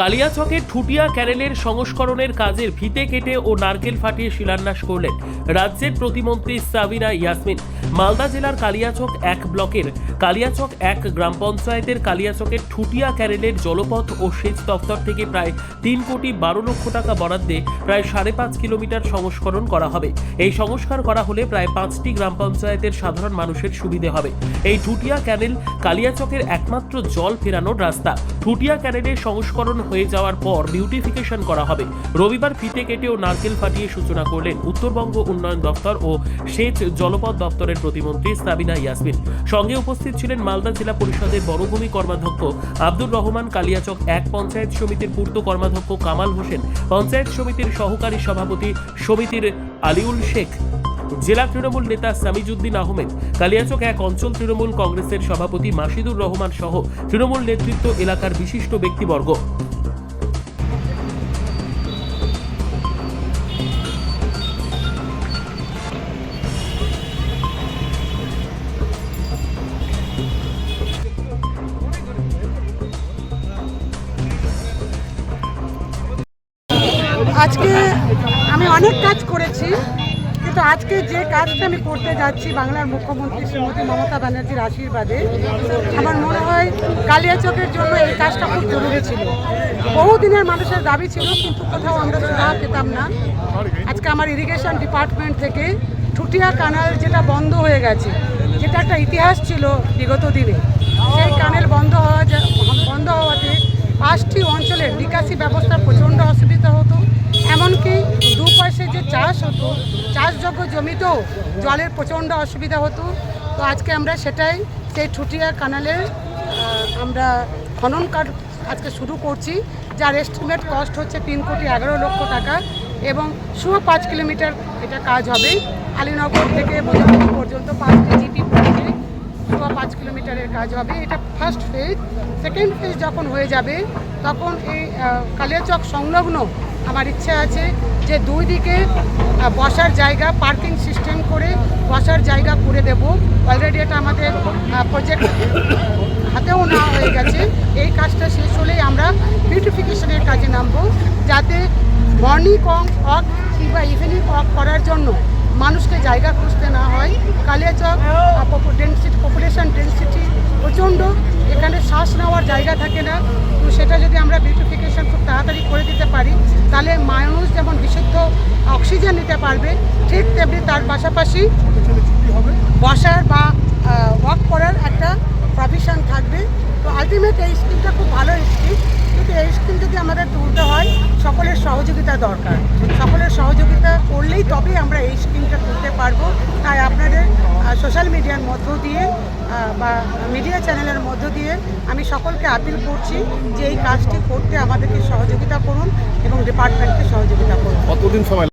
কালিয়াচকের ঠুটিয়া ক্যানেলের সংস্করণের কাজের ভিতে কেটে ও নারকেল ফাটিয়ে শিলান্যাস করলেন রাজ্যের প্রতিমন্ত্রী সাবিরা ইয়াসমিন। মালদা জেলার কালিয়াচক এক ব্লকের কালিয়াচক এক গ্রাম পঞ্চায়েতের কালিয়াচকের ঠুটিয়া ক্যানেলের জলপথ ও সেচ দপ্তর থেকে প্রায় তিন কোটি বারো লক্ষ টাকা বরাদ্দে প্রায় সাড়ে পাঁচ কিলোমিটার সংস্করণ করা হবে। এই সংস্কার করা হলে প্রায় পাঁচটি গ্রাম পঞ্চায়েতের সাধারণ মানুষের সুবিধে হবে। এই ঠুটিয়া ক্যানেল কালিয়াচকের একমাত্র জল ফেরানোর রাস্তা। ঠুটিয়া ক্যানেলের সংস্করণ হয়ে যাওয়ার পর বিউটিফিকেশন করা হবে। রবিবার ফিতে কেটে ও নারকেল ফাটিয়ে সূচনা করলেন উত্তরবঙ্গ উন্নয়ন দপ্তর ও সেচ জলপথ দপ্তরের প্রতিমন্ত্রী সাবিনা ইয়াসমিন। সঙ্গে উপস্থিত ছিলেন মালদা জেলা পরিষদের বড়ভূমি কর্মাধ্যক্ষ আব্দুর রহমান কালিয়াচক, এক পঞ্চায়েত সমিতির পূর্ত কর্মাধ্যক্ষ কামাল হোসেন, পঞ্চায়েত সমিতির সহকারী সভাপতি সমিতির আলিউল শেখ। জেলা তৃণমূল নেতা সামিজুদ্দিন আহমেদ, কালিয়াচক এক অঞ্চল তৃণমূল কংগ্রেসের সভাপতি মাসিদুর রহমান সহ তৃণমূল নেতৃত্ব এলাকার বিশিষ্ট ব্যক্তিবর্গ। আজকে আমি অনেক কাজ করেছি। কিন্তু আজকে যে কাজটা আমি করতে যাচ্ছি বাংলার মুখ্যমন্ত্রী শ্রীমতী মমতা ব্যানার্জির আশীর্বাদে, আমার মনে হয় কালিয়াচকের জন্য এই কাজটা খুব জরুরি ছিল। বহুদিনের মানুষের দাবি ছিল, কিন্তু কোথাও আমরা সুরাহা পেতাম না। আজকে আমার ইরিগেশন ডিপার্টমেন্ট থেকে ঠুটিয়া কানাল যেটা বন্ধ হয়ে গেছে, যেটা একটা ইতিহাস ছিল বিগত দিনে, সেই কানেল বন্ধ হওয়া বন্ধ হওয়াতে পাঁচটি অঞ্চলের নিকাশি ব্যবস্থার প্রচণ্ড অসুবিধা হতো এমনকি দু পয়সে যে চাষ হতো চাষযোগ্য জমিতেও জলের প্রচণ্ড অসুবিধা হতো। তো আজকে আমরা সেটাই, সেই ঠুটিয়া কানালের আমরা খনন কাজ আজকে শুরু করছি, যার এস্টিমেট কস্ট হচ্ছে তিন কোটি এগারো লক্ষ টাকা এবং শুধু পাঁচ কিলোমিটার এটা কাজ হবে। আলীনগর থেকে বোঝাপুর পর্যন্ত পাঁচটি জিপি পড়ছে সোয়া পাঁচ কিলোমিটারের কাজ হবে। এটা ফার্স্ট ফেজ সেকেন্ড ফেজ যখন হয়ে যাবে, তখন এই কালিয়াচক সংলগ্ন আমার ইচ্ছা আছে যে দুই দিকে বসার জায়গা, পার্কিং সিস্টেম করে বসার জায়গা করে দেব। অলরেডি এটা আমাদের প্রজেক্ট হাতেও নেওয়া হয়ে গেছে। এই কাজটা শেষ হলেই আমরা বিউটিফিকেশনের কাজে নামবো, যাতে মর্নিং ওয়াক কিংবা ইভিনিং ওয়াক করার জন্য মানুষকে জায়গা খুঁজতে না হয়। কালিয়াচক ডেন্সিটি পপুলেশন ডেন্সিটি প্রচণ্ড। এখানে শ্বাস নেওয়ার জায়গা থাকে না তো সেটা যদি আমরা বিউটিফিকেশন খুব তাড়াতাড়ি করে দিতে পারি তাহলে মানুষ যেমন বিশুদ্ধ অক্সিজেন নিতে পারবে। ঠিক তেমনি তার পাশাপাশি বসার বা ওয়াক করার একটা প্রভিশন থাকবে। তো আলটিমেট এই স্কিমটা খুব ভালো স্কিম। কিন্তু এই স্কিম যদি আমাদের তুলতে হয়, সকলের সহযোগিতা দরকার। সকলের সহযোগিতা করলেই তবে আমরা এই স্কিমটা তুলতে পারব। তাই আপনাদের সোশ্যাল মিডিয়ার মধ্য দিয়ে বা মিডিয়া চ্যানেলের মধ্য দিয়ে আমি সকলকে আপিল করছি যে এই কাজটি করতে আমাদেরকে সহযোগিতা করুন এবং ডিপার্টমেন্টকে সহযোগিতা করুন। কতদিন সময়